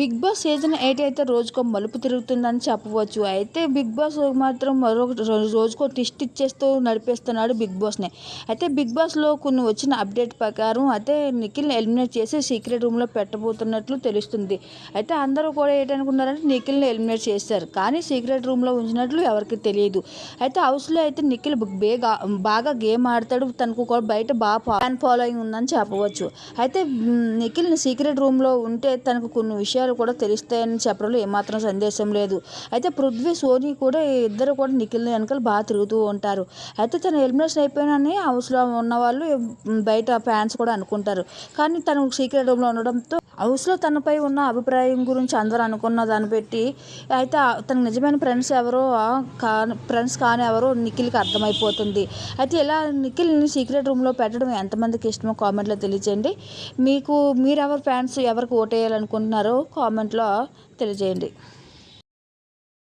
Big boss season eight అయితే రోజుకో మలుపు తిరుగుతుందని చెప్పవచ్చు. అయితే బిగ్ బాస్ మాత్రం మరొక రోజుకో ట్విస్ట్ ఇచ్చేస్తూ నడిపేస్తున్నాడు బిగ్ బాస్ని. అయితే బిగ్ బాస్లో కొన్ని వచ్చిన అప్డేట్ ప్రకారం అయితే నిఖిల్ని ఎలిమినేట్ చేసి సీక్రెట్ రూమ్లో పెట్టబోతున్నట్లు తెలుస్తుంది. అయితే అందరూ కూడా ఏంటనుకున్నారంటే నిఖిల్ని ఎలిమినేట్ చేశారు. కానీ సీక్రెట్ రూమ్లో ఉంచినట్లు ఎవరికి తెలియదు. అయితే హౌస్లో అయితే నిఖిల్ బేగా బాగా గేమ్ ఆడతాడు. తనకు కూడా బయట బాగా ఫ్యాన్ ఫాలోయింగ్ ఉందని చెప్పవచ్చు. అయితే నిఖిల్ని సీక్రెట్ రూమ్లో ఉంటే తనకు కొన్ని విషయాలు కూడా తెలుస్తాయని చెప్పడంలో ఏమాత్రం సందేశం లేదు. అయితే పృథ్వీ సోని కూడా ఇద్దరు కూడా నిఖిల్ వెనకాల బాగా తిరుగుతూ ఉంటారు. అయితే తను ఎలిమినేషన్ అయిపోయినని హౌస్లో ఉన్న వాళ్ళు బయట ఫ్యాన్స్ కూడా అనుకుంటారు. కానీ తను సీక్రెట్ రూమ్లో ఉండడంతో హౌస్లో తనపై ఉన్న అభిప్రాయం గురించి అందరూ అనుకున్న దాన్ని పెట్టి అయితే తనకు నిజమైన ఫ్రెండ్స్ ఎవరో కా ఫ్రెండ్స్ కానీ ఎవరో నిఖిల్కి అర్థమైపోతుంది. అయితే ఇలా నిఖిల్ని సీక్రెట్ రూమ్లో పెట్టడం ఎంతమందికి ఇష్టమో కామెంట్లో తెలియజేయండి మీకు మీరెవరు ఫ్యాన్స్ ఎవరికి ఓటేయాలనుకుంటున్నారో కామెంట్లో తెలియజేయండి